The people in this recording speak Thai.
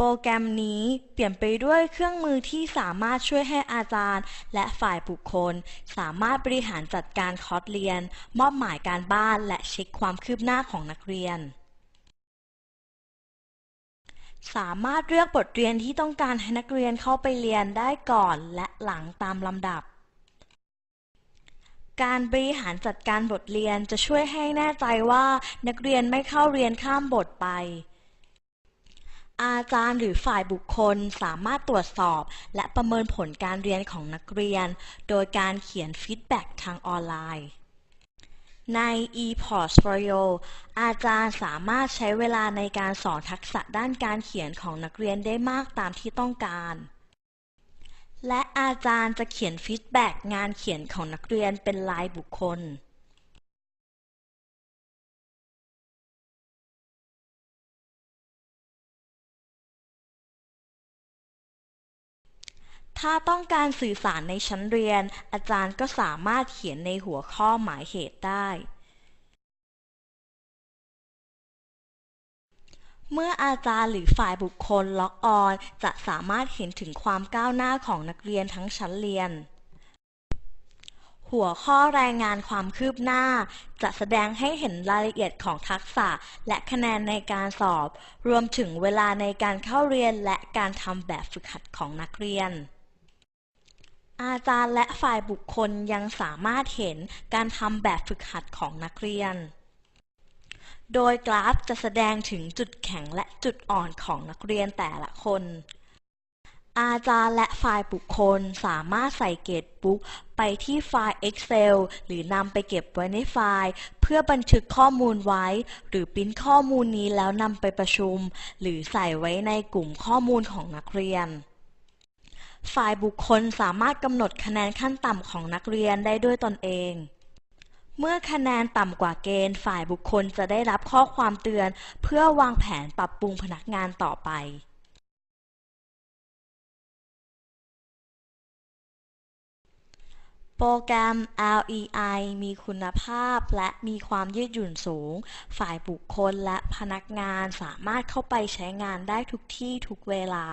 โปรแกรมนี้เปลี่ยนไปด้วยเครื่องมือที่สามารถช่วยให้อาจารย์ และฝ่ายบุคคล สามารถบริหารจัดการคอร์สเรียน มอบหมายการบ้านและเช็คความคืบหน้าของนักเรียน สามารถเลือกบทเรียนที่ต้องการให้นักเรียนเข้าไปเรียนได้ก่อนและหลังตามลำดับการบริหารจัดการบทเรียนจะช่วยให้แน่ใจว่านักเรียนไม่เข้าเรียนข้ามบทไป อาจารย์หรือฝ่ายบุคคลสามารถตรวจสอบ และประเมินผลการเรียนของนักเรียน โดยการเขียนฟีดแบ็กทางออนไลน์ ใน ePortfolio อาจารย์สามารถใช้เวลาในการสอนทักษะด้านการเขียนของนักเรียนได้มากตามที่ต้องการ และอาจารย์จะเขียนฟีดแบ็กงานเขียนของนักเรียนเป็นรายบุคคล ถ้าต้องการสื่อสารในชั้นเรียน อาจารย์ก็สามารถเขียนในหัวข้อหมายเหตุได้ เมื่ออาจารย์หรือฝ่ายบุคคลล็อกออน จะสามารถเห็นถึงความก้าวหน้าของนักเรียนทั้งชั้นเรียน หัวข้อรายงานความคืบหน้า จะแสดงให้เห็นรายละเอียดของทักษะและคะแนนในการสอบ รวมถึงเวลาในการเข้าเรียนและการทำแบบฝึกหัดของนักเรียน อาจารย์และฝ่ายบุคคลยังสามารถเห็นการทำแบบฝึกหัดของนักเรียน โดยกราฟจะแสดงถึงจุดแข็งและจุดอ่อนของนักเรียนแต่ละคน อาจารย์และฝ่ายบุคคลสามารถใส่เกรดบุ๊กไปที่ไฟล์ Excel หรือนำไปเก็บไว้ในไฟล์ เพื่อบันทึกข้อมูลไว้ หรือปิ้นข้อมูลนี้แล้วนำไปประชุม หรือใส่ไว้ในกลุ่มข้อมูลของนักเรียน ฝ่ายบุคคลสามารถกำหนดคะแนนขั้นต่ำของนักเรียนได้ด้วยตนเอง เมื่อคะแนนต่ำกว่าเกณฑ์ ฝ่ายบุคคลจะได้รับข้อความเตือน เพื่อวางแผนปรับปรุงพนักงานต่อไปโปรแกรม LEI มีคุณภาพและมีความยืดหยุ่นสูง ฝ่ายบุคคลและพนักงานสามารถเข้าไปใช้งานได้ทุกที่ทุกเวลา